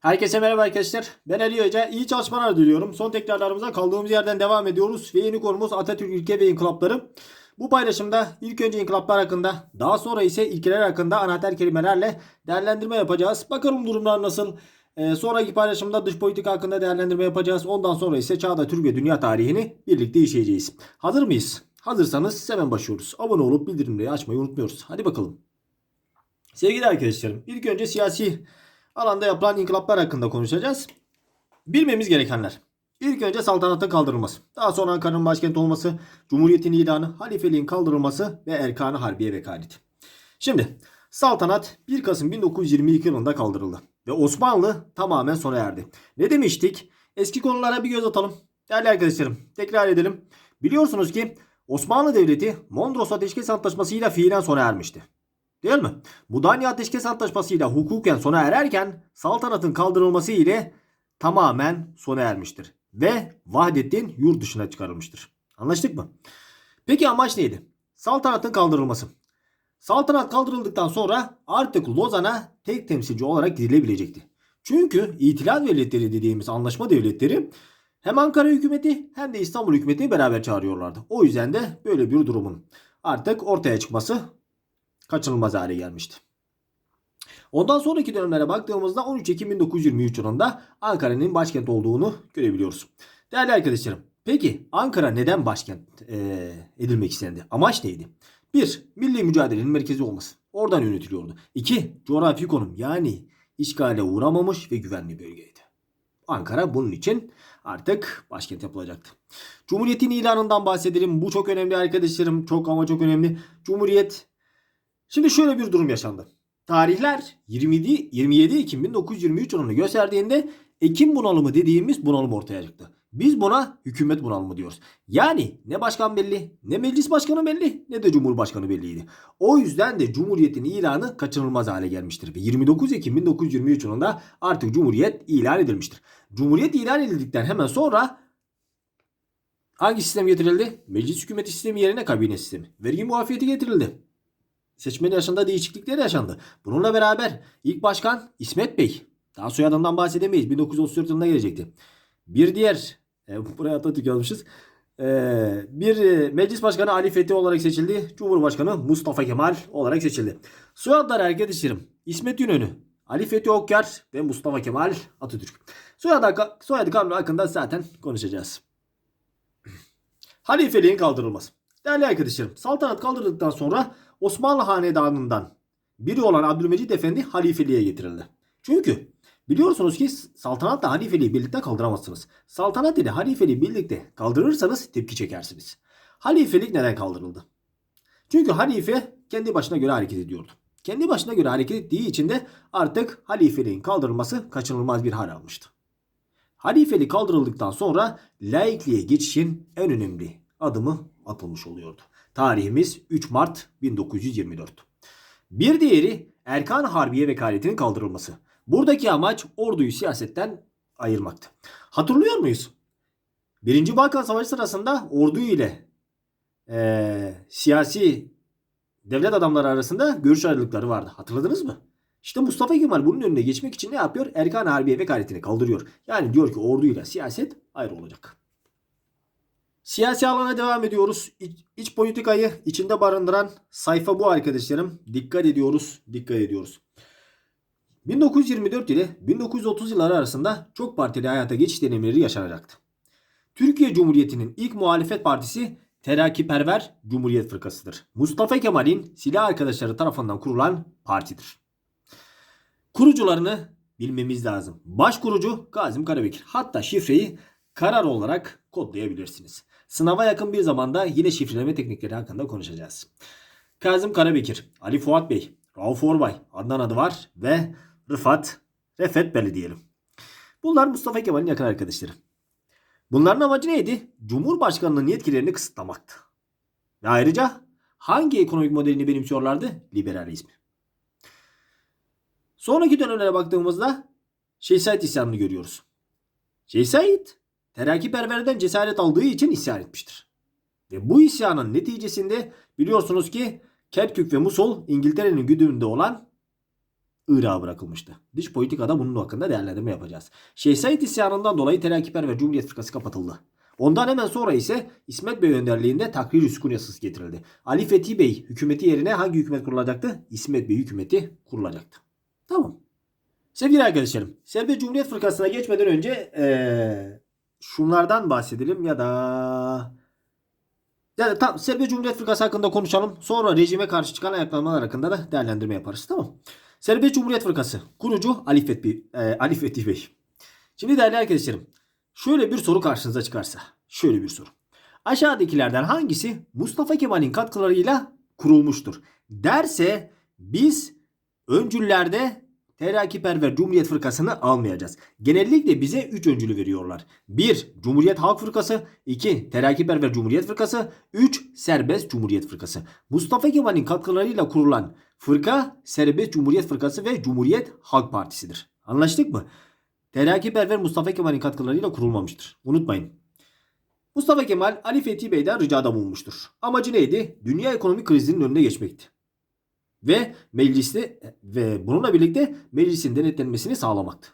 Herkese merhaba arkadaşlar. Ben Ali Hoca. İyi çalışmalar diliyorum. Son tekrarlarımıza kaldığımız yerden devam ediyoruz. Ve yeni konumuz Atatürk ülke ve inkılapları. Bu paylaşımda ilk önce inkılaplar hakkında, daha sonra ise ilkeler hakkında anahtar kelimelerle değerlendirme yapacağız. Bakalım durumlar nasıl? Ee, sonraki paylaşımda dış politika hakkında değerlendirme yapacağız. Ondan sonra ise çağda Türk ve dünya tarihini birlikte işleyeceğiz. Hazır mıyız? Hazırsanız hemen başlıyoruz. Abone olup bildirimleri açmayı unutmuyoruz. Hadi bakalım. Sevgili arkadaşlarım, ilk önce siyasi alanda yapılan inkılaplar hakkında konuşacağız. Bilmemiz gerekenler. İlk önce saltanatın kaldırılması. Daha sonra Ankara'nın başkent olması, Cumhuriyet'in ilanı, halifeliğin kaldırılması ve Erkan-ı Harbiye vekaleti. Şimdi saltanat 1 Kasım 1922 yılında kaldırıldı. Ve Osmanlı tamamen sona erdi. Ne demiştik? Eski konulara bir göz atalım. Değerli arkadaşlarım tekrar edelim. Biliyorsunuz ki Osmanlı Devleti Mondros Ateşkes Antlaşması'yla fiilen sona ermişti. Değil mi? Mudanya Ateşkes Antlaşması'yla hukuken sona ererken saltanatın kaldırılması ile tamamen sona ermiştir. Ve Vahdettin yurt dışına çıkarılmıştır. Anlaştık mı? Peki amaç neydi? Saltanatın kaldırılması. Saltanat kaldırıldıktan sonra artık Lozan'a tek temsilci olarak gidilebilecekti. Çünkü itilaf devletleri dediğimiz anlaşma devletleri hem Ankara hükümeti hem de İstanbul hükümeti beraber çağırıyorlardı. O yüzden de böyle bir durumun artık ortaya çıkması kaçınılmaz hale gelmişti. Ondan sonraki dönemlere baktığımızda 13 Ekim 1923 yılında Ankara'nın başkent olduğunu görebiliyoruz. Değerli arkadaşlarım, peki Ankara neden başkent e, edilmek istendi? Amaç neydi? 1. Milli mücadelenin merkezi olması. Oradan yönetiliyordu. 2. Coğrafi konum yani işgale uğramamış ve güvenli bölgeydi. Ankara bunun için artık başkent yapılacaktı. Cumhuriyetin ilanından bahsedelim. Bu çok önemli arkadaşlarım. Çok ama çok önemli. Cumhuriyet Şimdi şöyle bir durum yaşandı. Tarihler 27, 27 Ekim 1923 yılını gösterdiğinde Ekim bunalımı dediğimiz bunalım ortaya çıktı. Biz buna hükümet bunalımı diyoruz. Yani ne başkan belli, ne meclis başkanı belli, ne de cumhurbaşkanı belliydi. O yüzden de cumhuriyetin ilanı kaçınılmaz hale gelmiştir. Ve 29 Ekim 1923 yılında artık cumhuriyet ilan edilmiştir. Cumhuriyet ilan edildikten hemen sonra hangi sistem getirildi? Meclis hükümeti sistemi yerine kabine sistemi. Vergi muafiyeti getirildi. Seçmen yaşında değişiklikler yaşandı. Bununla beraber ilk başkan İsmet Bey. Daha soyadından bahsedemeyiz. 1934 yılında gelecekti. Bir diğer, e, buraya Atatürk yazmışız. E, bir e, meclis başkanı Ali Fethi olarak seçildi. Cumhurbaşkanı Mustafa Kemal olarak seçildi. Soyadlar arkadaşlarım. İsmet İnönü, Ali Fethi Okyar ve Mustafa Kemal Atatürk. Soyadı, soyadı kanunu hakkında zaten konuşacağız. Halifeliğin kaldırılması. Değerli arkadaşlarım, saltanat kaldırıldıktan sonra Osmanlı Hanedanı'ndan biri olan Abdülmecid Efendi halifeliğe getirildi. Çünkü biliyorsunuz ki saltanatla halifeliği birlikte kaldıramazsınız. Saltanat ile halifeliği birlikte kaldırırsanız tepki çekersiniz. Halifelik neden kaldırıldı? Çünkü halife kendi başına göre hareket ediyordu. Kendi başına göre hareket ettiği için de artık halifeliğin kaldırılması kaçınılmaz bir hal almıştı. Halifelik kaldırıldıktan sonra laikliğe geçişin en önemli adımı atılmış oluyordu. Tarihimiz 3 Mart 1924. Bir diğeri Erkan Harbiye vekaletinin kaldırılması. Buradaki amaç orduyu siyasetten ayırmaktı. Hatırlıyor muyuz? Birinci Balkan Savaşı sırasında ordu ile e, siyasi devlet adamları arasında görüş ayrılıkları vardı. Hatırladınız mı? İşte Mustafa Kemal bunun önüne geçmek için ne yapıyor? Erkan Harbiye vekaletini kaldırıyor. Yani diyor ki orduyla siyaset ayrı olacak. Siyasi alana devam ediyoruz. İç, iç politikayı içinde barındıran sayfa bu arkadaşlarım. Dikkat ediyoruz, dikkat ediyoruz. 1924 ile 1930 yılları arasında çok partili hayata geçiş deneyimleri yaşanacaktı. Türkiye Cumhuriyeti'nin ilk muhalefet partisi Terakkiperver Cumhuriyet Fırkası'dır. Mustafa Kemal'in silah arkadaşları tarafından kurulan partidir. Kurucularını bilmemiz lazım. Başkurucu Kazım Karabekir. Hatta şifreyi karar olarak kodlayabilirsiniz. Sınava yakın bir zamanda yine şifreleme teknikleri hakkında konuşacağız. Kazım Karabekir, Ali Fuat Bey, Rauf Orbay, Adnan Adıvar ve Rıfat Refet Beli diyelim. Bunlar Mustafa Kemal'in yakın arkadaşları. Bunların amacı neydi? Cumhurbaşkanlığının yetkilerini kısıtlamaktı. Ve ayrıca hangi ekonomik modelini benimsiyorlardı? Liberalizmi. Sonraki dönemlere baktığımızda Şeyh Said isyanını görüyoruz. Şeyh Said terakkiperverden cesaret aldığı için isyan etmiştir. Ve bu isyanın neticesinde biliyorsunuz ki Kerkük ve Musul İngiltere'nin güdümünde olan Irak'a bırakılmıştı. Dış politikada bunun hakkında değerlendirme yapacağız. Şeyh Said isyanından dolayı Terakkiperver Cumhuriyet Fırkası kapatıldı. Ondan hemen sonra ise İsmet Bey önderliğinde takrir sükun yasası getirildi. Ali Fethi Bey hükümeti yerine hangi hükümet kurulacaktı? İsmet Bey hükümeti kurulacaktı. Tamam. Sevgili arkadaşlarım, Serbe Cumhuriyet Fırkası'na geçmeden önce eee, şunlardan bahsedelim ya da ya da tam Serbe Cumhuriyet Fırkası hakkında konuşalım. Sonra rejime karşı çıkan ayaklanmalar hakkında da değerlendirme yaparız. Tamam. Serbe Cumhuriyet Fırkası kurucu Ali Fethi, eee, Ali Fethi Bey. Şimdi değerli arkadaşlarım, şöyle bir soru karşınıza çıkarsa, şöyle bir soru. Aşağıdakilerden hangisi Mustafa Kemal'in katkılarıyla kurulmuştur? Derse biz öncüllerde Terakkiperver Cumhuriyet Fırkası'nı almayacağız. Genellikle bize 3 öncülü veriyorlar. 1. Cumhuriyet Halk Fırkası 2. Terakkiperver Cumhuriyet Fırkası 3. Serbest Cumhuriyet Fırkası. Mustafa Kemal'in katkılarıyla kurulan fırka Serbest Cumhuriyet Fırkası ve Cumhuriyet Halk Partisi'dir. Anlaştık mı? Terakkiperver Mustafa Kemal'in katkılarıyla kurulmamıştır. Unutmayın. Mustafa Kemal Ali Fethi Bey'den ricada bulunmuştur. Amacı neydi? Dünya ekonomik krizinin önüne geçmekti. Ve mecliste ve bununla birlikte meclisin denetlenmesini sağlamaktı.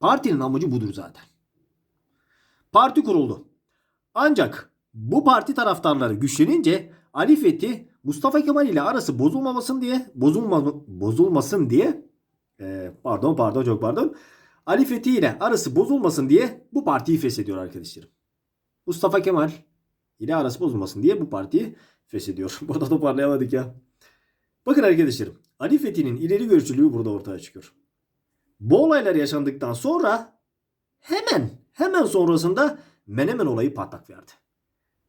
Partinin amacı budur zaten. Parti kuruldu. Ancak bu parti taraftarları güçlenince Ali Fethi Mustafa Kemal ile arası bozulmamasın diye bozulma, bozulmasın diye e, pardon pardon çok pardon Ali Fethi ile arası bozulmasın diye bu partiyi feshediyor arkadaşlarım. Mustafa Kemal ile arası bozulmasın diye bu partiyi feshediyor. Burada toparlayamadık ya. Bakın arkadaşlarım Ali Fethi'nin ileri görüşlülüğü burada ortaya çıkıyor. Bu olaylar yaşandıktan sonra hemen hemen sonrasında Menemen olayı patlak verdi.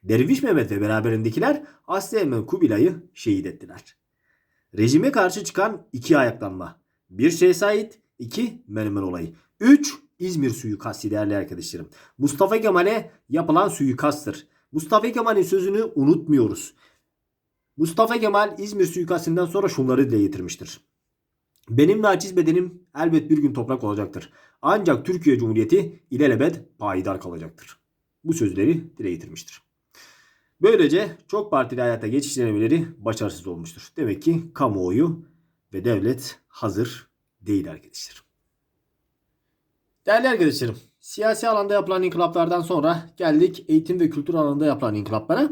Derviş Mehmet ve beraberindekiler Aslı Kubilay'ı şehit ettiler. Rejime karşı çıkan iki ayaklanma. Bir Şeyh Said, iki Menemen olayı. Üç İzmir suikasti değerli arkadaşlarım. Mustafa Kemal'e yapılan suikasttır. Mustafa Kemal'in sözünü unutmuyoruz. Mustafa Kemal İzmir suikastinden sonra şunları dile getirmiştir. Benim naçiz bedenim elbet bir gün toprak olacaktır. Ancak Türkiye Cumhuriyeti ilelebet payidar kalacaktır. Bu sözleri dile getirmiştir. Böylece çok partili hayata geçiş denemeleri başarısız olmuştur. Demek ki kamuoyu ve devlet hazır değil arkadaşlar. Değerli arkadaşlarım, siyasi alanda yapılan inkılaplardan sonra geldik eğitim ve kültür alanında yapılan inkılaplara.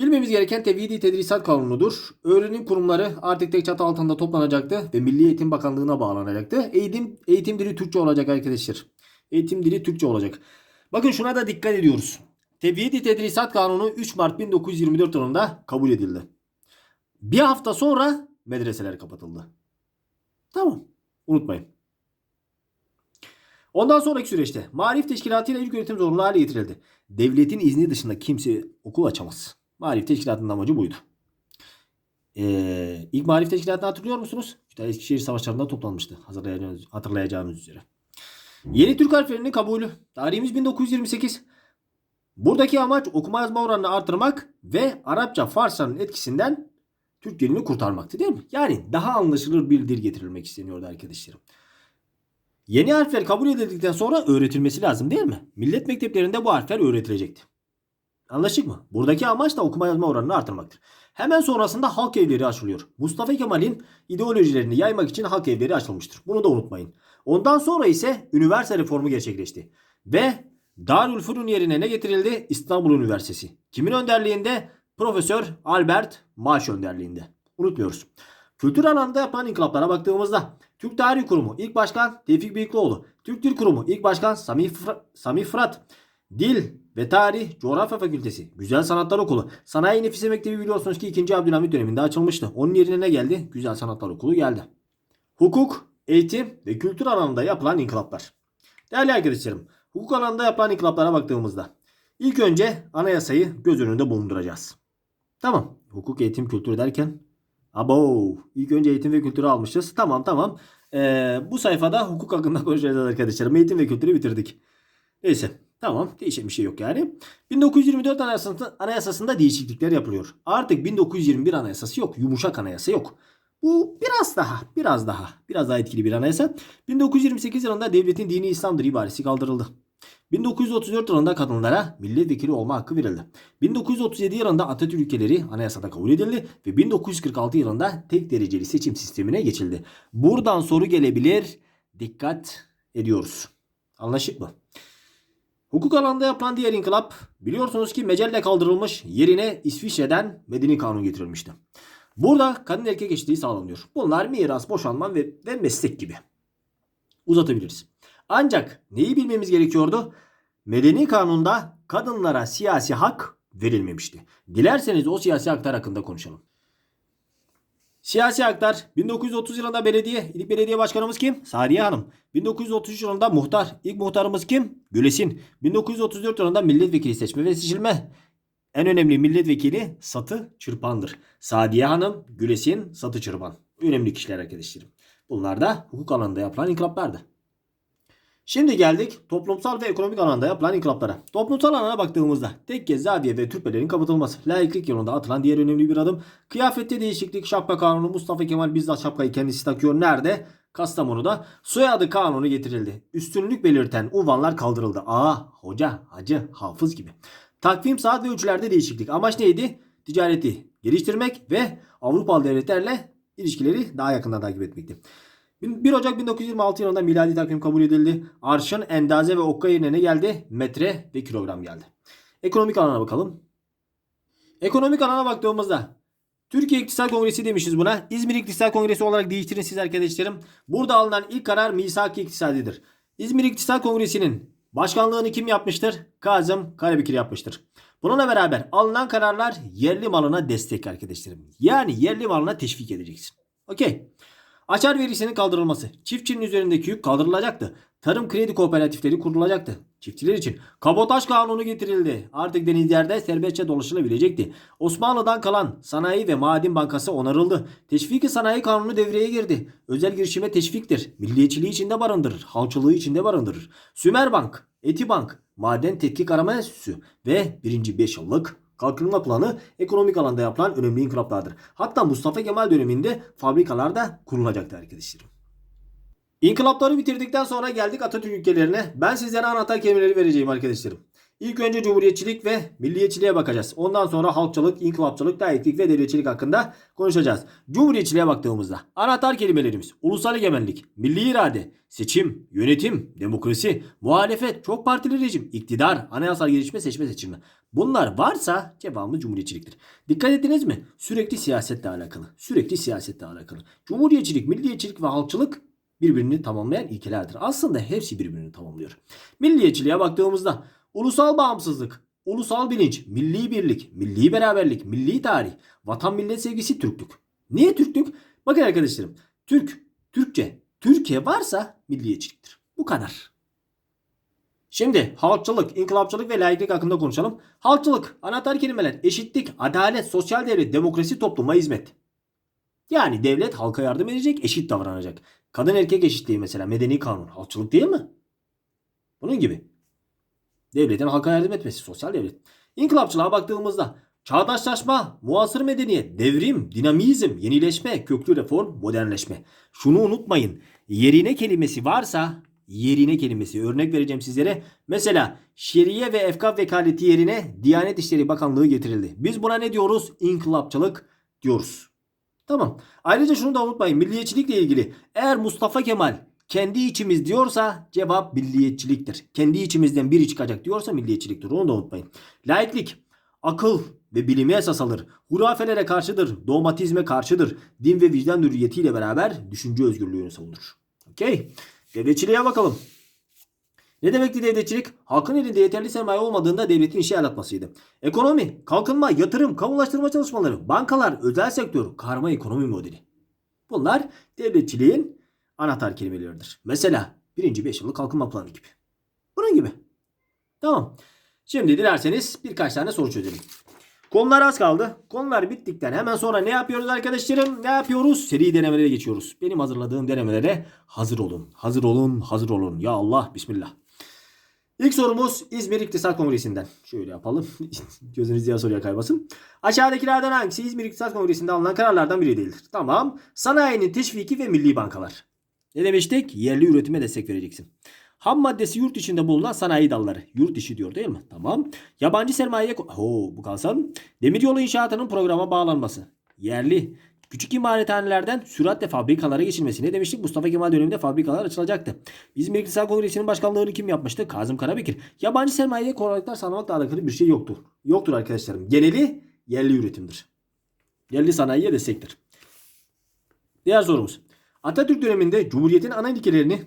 Bilmemiz gereken tevhidi tedrisat kanunudur. Öğrenim kurumları artık tek çatı altında toplanacaktı ve Milli Eğitim Bakanlığı'na bağlanacaktı. Eğitim, eğitim dili Türkçe olacak arkadaşlar. Eğitim dili Türkçe olacak. Bakın şuna da dikkat ediyoruz. Tevhidi Tedrisat Kanunu 3 Mart 1924 yılında kabul edildi. Bir hafta sonra medreseler kapatıldı. Tamam. Unutmayın. Ondan sonraki süreçte Marif Teşkilatı ile ilk öğretim zorunlu hale getirildi. Devletin izni dışında kimse okul açamaz. Marif Teşkilatı'nın amacı buydu. Ee, ilk Marif Teşkilatı'nı hatırlıyor musunuz? İşte Eskişehir Savaşları'nda toplanmıştı. Hazırlayacağınız, hatırlayacağınız üzere. Yeni Türk harflerinin kabulü. Tarihimiz 1928. Buradaki amaç okuma yazma oranını artırmak ve Arapça Farsçanın etkisinden Türk dilini kurtarmaktı değil mi? Yani daha anlaşılır bir dil getirilmek isteniyordu arkadaşlarım. Yeni harfler kabul edildikten sonra öğretilmesi lazım değil mi? Millet mekteplerinde bu harfler öğretilecekti. Anlaştık mı? Buradaki amaç da okuma yazma oranını artırmaktır. Hemen sonrasında halk evleri açılıyor. Mustafa Kemal'in ideolojilerini yaymak için halk evleri açılmıştır. Bunu da unutmayın. Ondan sonra ise üniversite reformu gerçekleşti. Ve Darülfünun yerine ne getirildi? İstanbul Üniversitesi. Kimin önderliğinde? Profesör Albert Maaş önderliğinde. Unutmuyoruz. Kültür alanında yapılan inkılaplara baktığımızda Türk Tarih Kurumu ilk başkan Tevfik Beylikloğlu, Türk Dil Kurumu ilk başkan Samih, Fıra- Samih Fırat, Dil ve Tarih Coğrafya Fakültesi, Güzel Sanatlar Okulu, Sanayi Nefise Mektebi biliyorsunuz ki 2. Abdülhamit döneminde açılmıştı. Onun yerine ne geldi? Güzel Sanatlar Okulu geldi. Hukuk, eğitim ve kültür alanında yapılan inkılaplar. Değerli arkadaşlarım, hukuk alanında yapılan inkılaplara baktığımızda ilk önce anayasayı göz önünde bulunduracağız. Tamam. Hukuk, eğitim, kültür derken Abo. İlk önce eğitim ve kültürü almışız. Tamam tamam. Ee, bu sayfada hukuk hakkında konuşacağız arkadaşlarım. Eğitim ve kültürü bitirdik. Neyse. Tamam. Değişen bir şey yok yani. 1924 anayasasında, anayasasında değişiklikler yapılıyor. Artık 1921 anayasası yok. Yumuşak anayasa yok. Bu biraz daha, biraz daha, biraz daha etkili bir anayasa. 1928 yılında devletin dini İslam'dır ibaresi kaldırıldı. 1934 yılında kadınlara milletvekili olma hakkı verildi. 1937 yılında Atatürk ülkeleri anayasada kabul edildi ve 1946 yılında tek dereceli seçim sistemine geçildi. Buradan soru gelebilir. Dikkat ediyoruz. Anlaşık mı? Hukuk alanında yapılan diğer inkılap biliyorsunuz ki mecelle kaldırılmış yerine İsviçre'den medeni kanun getirilmişti. Burada kadın erkek eşitliği sağlanıyor. Bunlar miras, boşanma ve, ve meslek gibi. Uzatabiliriz. Ancak neyi bilmemiz gerekiyordu? Medeni kanunda kadınlara siyasi hak verilmemişti. Dilerseniz o siyasi haklar hakkında konuşalım. Siyasi haklar 1930 yılında belediye, ilk belediye başkanımız kim? Sariye Hanım. 1933 yılında muhtar, ilk muhtarımız kim? Gülesin. 1934 yılında milletvekili seçme ve seçilme. En önemli milletvekili Satı Çırpan'dır. Sadiye Hanım, Gülesin, Satı Çırpan. Önemli kişiler arkadaşlarım. Bunlar da hukuk alanında yapılan inkılaplardı. Şimdi geldik toplumsal ve ekonomik alanda yapılan inkılaplara. Toplumsal alana baktığımızda tekke, zaviye ve türbelerin kapatılması, laiklik yolunda atılan diğer önemli bir adım. Kıyafette değişiklik, şapka kanunu, Mustafa Kemal bizzat şapkayı kendisi takıyor. Nerede? Kastamonu'da soyadı kanunu getirildi. Üstünlük belirten unvanlar kaldırıldı. Aa, hoca, hacı, hafız gibi. Takvim, saat ve ölçülerde değişiklik. Amaç neydi? Ticareti geliştirmek ve Avrupalı devletlerle ilişkileri daha yakından takip etmekti. 1 Ocak 1926 yılında miladi takvim kabul edildi. Arşın, endaze ve okka yerine ne geldi? Metre ve kilogram geldi. Ekonomik alana bakalım. Ekonomik alana baktığımızda Türkiye İktisat Kongresi demişiz buna. İzmir İktisat Kongresi olarak değiştirin siz arkadaşlarım. Burada alınan ilk karar misak-ı iktisadidir. İzmir İktisat Kongresi'nin başkanlığını kim yapmıştır? Kazım Karabekir yapmıştır. Bununla beraber alınan kararlar yerli malına destek arkadaşlarım. Yani yerli malına teşvik edeceksin. Okey. Açar verisinin kaldırılması. Çiftçinin üzerindeki yük kaldırılacaktı. Tarım kredi kooperatifleri kurulacaktı. Çiftçiler için kabotaj kanunu getirildi. Artık denizlerde serbestçe dolaşılabilecekti. Osmanlı'dan kalan Sanayi ve Maden Bankası onarıldı. Teşviki sanayi kanunu devreye girdi. Özel girişime teşviktir. Milliyetçiliği içinde barındırır. Halkçılığı içinde barındırır. Sümerbank, Etibank, Maden Tetkik Arama Enstitüsü ve 1. 5 yıllık Kalkınma planı ekonomik alanda yapılan önemli inkılaplardır. Hatta Mustafa Kemal döneminde fabrikalar da kurulacaktı arkadaşlarım. İnkılapları bitirdikten sonra geldik Atatürk ülkelerine. Ben sizlere anahtar kelimeleri vereceğim arkadaşlarım. İlk önce cumhuriyetçilik ve milliyetçiliğe bakacağız. Ondan sonra halkçılık, inkılapçılık, laiklik ve devletçilik hakkında konuşacağız. Cumhuriyetçiliğe baktığımızda anahtar kelimelerimiz ulusal egemenlik, milli irade, seçim, yönetim, demokrasi, muhalefet, çok partili rejim, iktidar, anayasal gelişme, seçme, seçilme. Bunlar varsa cevabımız cumhuriyetçiliktir. Dikkat ettiniz mi? Sürekli siyasetle alakalı. Sürekli siyasetle alakalı. Cumhuriyetçilik, milliyetçilik ve halkçılık birbirini tamamlayan ilkelerdir. Aslında hepsi birbirini tamamlıyor. Milliyetçiliğe baktığımızda ulusal bağımsızlık, ulusal bilinç, milli birlik, milli beraberlik, milli tarih, vatan millet sevgisi, Türklük. Niye Türklük? Bakın arkadaşlarım. Türk, Türkçe, Türkiye varsa milliyetçiliktir. Bu kadar. Şimdi halkçılık, inkılapçılık ve laiklik hakkında konuşalım. Halkçılık, anahtar kelimeler, eşitlik, adalet, sosyal devlet, demokrasi, topluma hizmet. Yani devlet halka yardım edecek, eşit davranacak. Kadın erkek eşitliği mesela medeni kanun. Halkçılık değil mi? Bunun gibi. Devletin halka yardım etmesi sosyal devlet. İnkılapçılığa baktığımızda çağdaşlaşma, muasır medeniyet, devrim, dinamizm, yenileşme, köklü reform, modernleşme. Şunu unutmayın. Yerine kelimesi varsa yerine kelimesi örnek vereceğim sizlere. Mesela şeriye ve efkaf vekaleti yerine Diyanet İşleri Bakanlığı getirildi. Biz buna ne diyoruz? İnkılapçılık diyoruz. Tamam. Ayrıca şunu da unutmayın. Milliyetçilikle ilgili eğer Mustafa Kemal kendi içimiz diyorsa cevap milliyetçiliktir. Kendi içimizden biri çıkacak diyorsa milliyetçiliktir. Onu da unutmayın. Laiklik akıl ve bilime esas alır. Hurafelere karşıdır. Dogmatizme karşıdır. Din ve vicdan hürriyetiyle beraber düşünce özgürlüğünü savunur. Okey. Devletçiliğe bakalım. Ne demekti devletçilik? Halkın elinde yeterli sermaye olmadığında devletin işe el atmasıydı. Ekonomi, kalkınma, yatırım, kamulaştırma çalışmaları, bankalar, özel sektör, karma ekonomi modeli. Bunlar devletçiliğin anahtar kelimeleridir. Mesela birinci 5 yıllık kalkınma planı gibi. Bunun gibi. Tamam. Şimdi dilerseniz birkaç tane soru çözelim. Konular az kaldı. Konular bittikten hemen sonra ne yapıyoruz arkadaşlarım? Ne yapıyoruz? Seri denemelere geçiyoruz. Benim hazırladığım denemelere hazır olun. Hazır olun, hazır olun. Ya Allah, Bismillah. İlk sorumuz İzmir İktisat Kongresi'nden. Şöyle yapalım. Gözünüz diğer soruya kaymasın. Aşağıdakilerden hangisi İzmir İktisat Kongresi'nde alınan kararlardan biri değildir? Tamam. Sanayinin teşviki ve milli bankalar. Ne demiştik? Yerli üretime destek vereceksin. Ham maddesi yurt içinde bulunan sanayi dalları. Yurt içi diyor değil mi? Tamam. Yabancı sermayeye... Oo, bu kalsın. Demiryolu inşaatının programa bağlanması. Yerli. Küçük imalathanelerden süratle fabrikalara geçilmesi. Ne demiştik? Mustafa Kemal döneminde fabrikalar açılacaktı. İzmir İktisat Kongresi'nin başkanlığını kim yapmıştı? Kazım Karabekir. Yabancı sermayeye kolaylıklar sağlamakla alakalı bir şey yoktur. Yoktur arkadaşlarım. Geneli yerli üretimdir. Yerli sanayiye destektir. Diğer sorumuz. Atatürk döneminde Cumhuriyet'in ana ilkelerini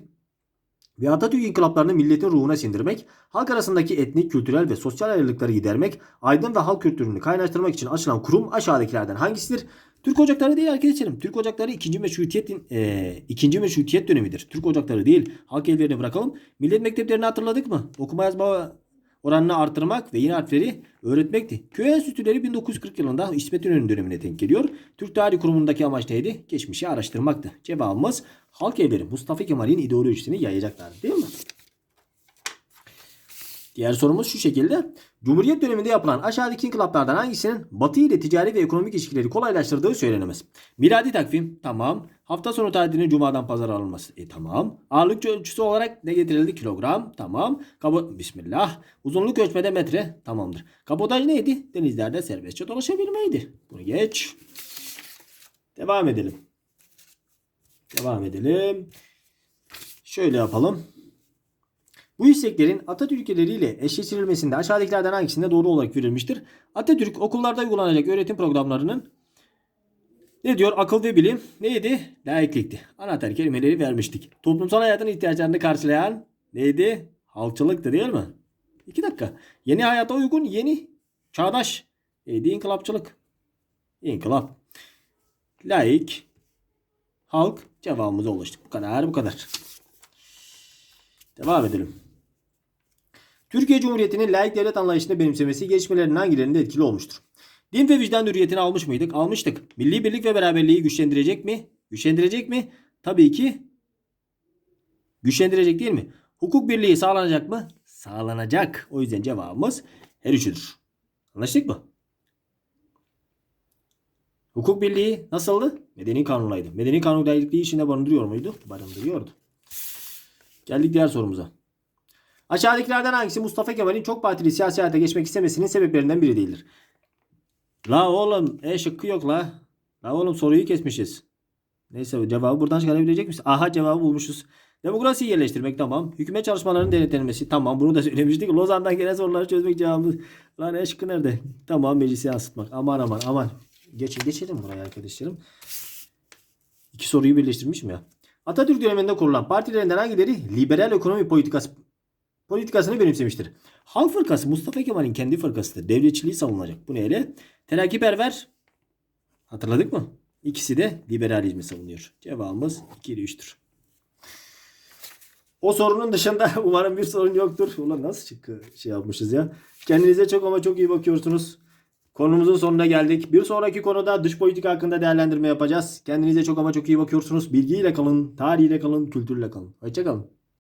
ve Atatürk inkılaplarını milletin ruhuna sindirmek, halk arasındaki etnik, kültürel ve sosyal ayrılıkları gidermek, aydın ve halk kültürünü kaynaştırmak için açılan kurum aşağıdakilerden hangisidir? Türk Ocakları değil arkadaşlarım. Türk Ocakları 2. Meşrutiyet e, 2. Meşrutiyet dönemidir. Türk Ocakları değil. Halk evlerini bırakalım. Millet mekteplerini hatırladık mı? Okuma yazma oranını artırmak ve yeni harfleri öğretmekti. Köy enstitüleri 1940 yılında İsmet İnönü dönemine denk geliyor. Türk Tarih Kurumu'ndaki amaç neydi? Geçmişi araştırmaktı. Cevabımız halk evleri Mustafa Kemal'in ideolojisini yayacaklar değil mi? Diğer sorumuz şu şekilde. Cumhuriyet döneminde yapılan aşağıdaki inkılaplardan hangisinin Batı ile ticari ve ekonomik ilişkileri kolaylaştırdığı söylenemez. Miladi takvim tamam. Hafta sonu tatilinin cumadan pazara alınması e tamam. Ağırlık ölçüsü olarak ne getirildi? Kilogram tamam. Kabo Bismillah. Uzunluk ölçmede metre tamamdır. Kabotaj neydi? Denizlerde serbestçe dolaşabilmeydi. Bunu geç. Devam edelim. Devam edelim. Şöyle yapalım. Bu isteklerin Atatürk ilkeleriyle eşleştirilmesinde aşağıdakilerden hangisinde doğru olarak verilmiştir? Atatürk okullarda uygulanacak öğretim programlarının ne diyor? Akıl ve bilim neydi? Layıklıktı. Anahtar kelimeleri vermiştik. Toplumsal hayatın ihtiyaçlarını karşılayan neydi? Halkçılıktı değil mi? İki dakika. Yeni hayata uygun yeni çağdaş neydi? İnkılapçılık. İnkılap. Layık. Halk cevabımıza ulaştık. Bu kadar bu kadar. Devam edelim. Türkiye Cumhuriyeti'nin layık devlet anlayışını benimsemesi gelişmelerinin hangilerinde etkili olmuştur? Din ve vicdan hürriyetini almış mıydık? Almıştık. Milli birlik ve beraberliği güçlendirecek mi? Güçlendirecek mi? Tabii ki güçlendirecek değil mi? Hukuk birliği sağlanacak mı? Sağlanacak. O yüzden cevabımız her üçüdür. Anlaştık mı? Hukuk birliği nasıldı? Medeni kanunlaydı. Medeni kanun layıklığı içinde barındırıyor muydu? Barındırıyordu. Geldik diğer sorumuza. Aşağıdakilerden hangisi Mustafa Kemal'in çok partili siyasi hayata geçmek istemesinin sebeplerinden biri değildir? La oğlum E şıkkı yok la. La oğlum soruyu kesmişiz. Neyse cevabı buradan çıkarabilecek misin? Aha cevabı bulmuşuz. Demokrasiyi yerleştirmek tamam. Hükümet çalışmalarının denetlenmesi tamam. Bunu da söylemiştik. Lozan'dan gelen soruları çözmek cevabımız. Lan E şıkkı nerede? Tamam meclise yansıtmak. Aman aman aman. Geç, geçelim buraya arkadaşlarım. İki soruyu birleştirmişim ya. Atatürk döneminde kurulan partilerinden hangileri liberal ekonomi politikası politikasını benimsemiştir? Halk Fırkası Mustafa Kemal'in kendi fırkasıdır. Devletçiliği savunulacak. Bu neyle? Terakkiperver. Hatırladık mı? İkisi de liberalizmi savunuyor. Cevabımız 2 ile 3'tür. O sorunun dışında umarım bir sorun yoktur. Ulan nasıl çıktı şey yapmışız ya. Kendinize çok ama çok iyi bakıyorsunuz. Konumuzun sonuna geldik. Bir sonraki konuda dış politika hakkında değerlendirme yapacağız. Kendinize çok ama çok iyi bakıyorsunuz. Bilgiyle kalın, tarihiyle kalın, kültürle kalın. Hoşçakalın.